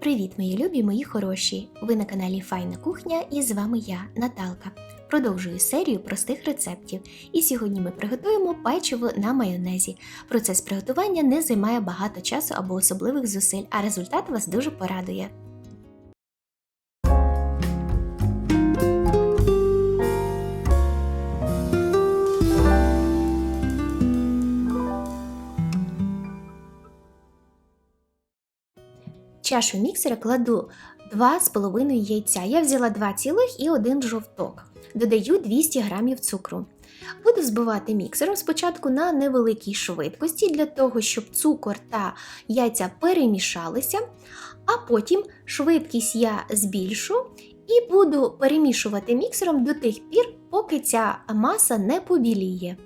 Привіт, мої любі, мої хороші! Ви на каналі Файна Кухня і з вами я, Наталка. Продовжую серію простих рецептів. І сьогодні ми приготуємо печиво на майонезі. Процес приготування не займає багато часу або особливих зусиль, а результат вас дуже порадує. Чашу міксера кладу 2,5 яйця. Я взяла 2 цілих і один жовток. Додаю 200 г цукру. Буду збивати міксером спочатку на невеликій швидкості для того, щоб цукор та яйця перемішалися, а потім швидкість я збільшу і буду перемішувати міксером до тих пір, поки ця маса не побіліє.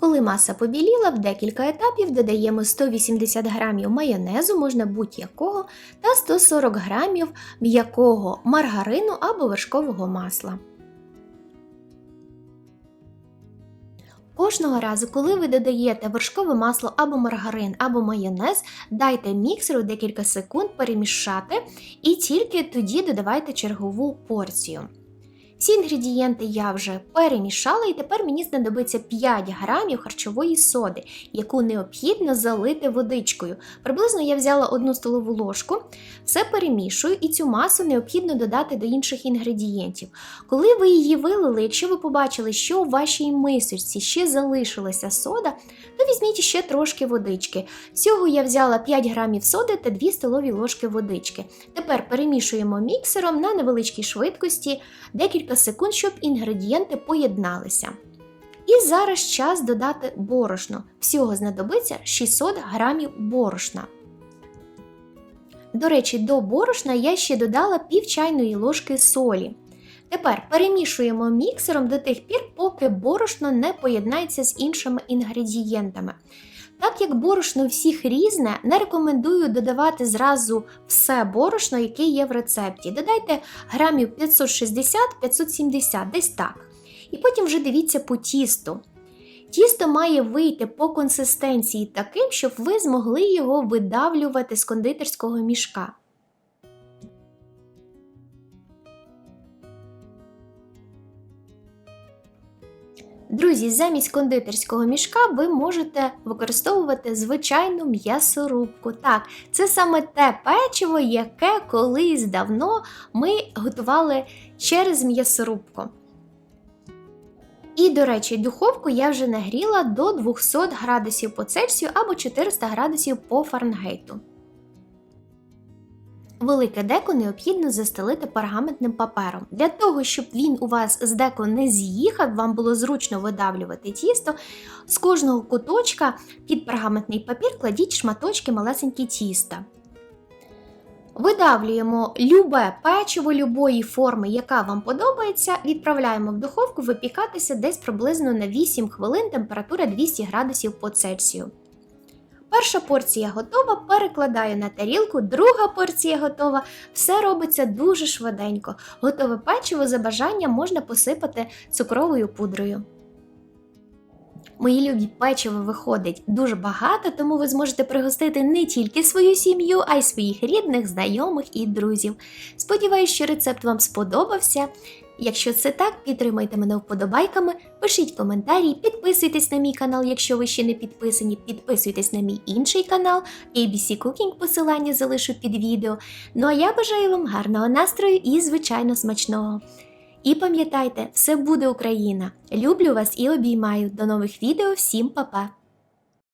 Коли маса побіліла, в декілька етапів додаємо 180 г майонезу, можна будь-якого, та 140 г м'якого маргарину або вершкового масла. Кожного разу, коли ви додаєте вершкове масло або маргарин, або майонез, дайте міксеру декілька секунд перемішати і тільки тоді додавайте чергову порцію. Всі інгредієнти я вже перемішала, і тепер мені знадобиться 5 грамів харчової соди, яку необхідно залити водичкою. Приблизно я взяла 1 столову ложку, все перемішую, і цю масу необхідно додати до інших інгредієнтів. Коли ви її вилили, якщо ви побачили, що в вашій мисочці ще залишилася сода, то візьміть ще трошки водички. Всього я взяла 5 грамів соди та 2 столові ложки водички. Тепер перемішуємо міксером на невеличкій швидкості декілька секунд, щоб інгредієнти поєдналися. І зараз час додати борошно. Всього знадобиться 600 грамів борошна. До речі, до борошна я ще додала пів чайної ложки солі. Тепер перемішуємо міксером до тих пір, поки борошно не поєднається з іншими інгредієнтами. Так як борошно всіх різне, не рекомендую додавати зразу все борошно, яке є в рецепті. Додайте грамів 560-570, десь так. І потім вже дивіться по тісту. Тісто має вийти по консистенції таким, щоб ви змогли його видавлювати з кондитерського мішка. Друзі, замість кондитерського мішка ви можете використовувати звичайну м'ясорубку. Так, це саме те печиво, яке колись давно ми готували через м'ясорубку. І, до речі, духовку я вже нагріла до 200 градусів по Цельсію або 400 градусів по Фаренгейту. Велике деко необхідно застелити пергаментним папером. Для того, щоб він у вас з деко не з'їхав, вам було зручно видавлювати тісто. З кожного куточка під пергаментний папір кладіть шматочки малесенькі тіста. Видавлюємо любе печиво любої форми, яка вам подобається, відправляємо в духовку випікатися десь приблизно на 8 хвилин температура 200 градусів по Цельсію. Перша порція готова, перекладаю на тарілку, друга порція готова. Все робиться дуже швиденько. Готове печиво за бажанням можна посипати цукровою пудрою. Мої любі печиво виходить дуже багато, тому ви зможете пригостити не тільки свою сім'ю, а й своїх рідних, знайомих і друзів. Сподіваюсь, що рецепт вам сподобався. Якщо це так, підтримайте мене вподобайками, пишіть коментарі, підписуйтесь на мій канал, якщо ви ще не підписані, підписуйтесь на мій інший канал ABC Cooking, посилання залишу під відео. Ну а я бажаю вам гарного настрою і, звичайно, смачного. І пам'ятайте, все буде Україна! Люблю вас і обіймаю. До нових відео, всім па-па!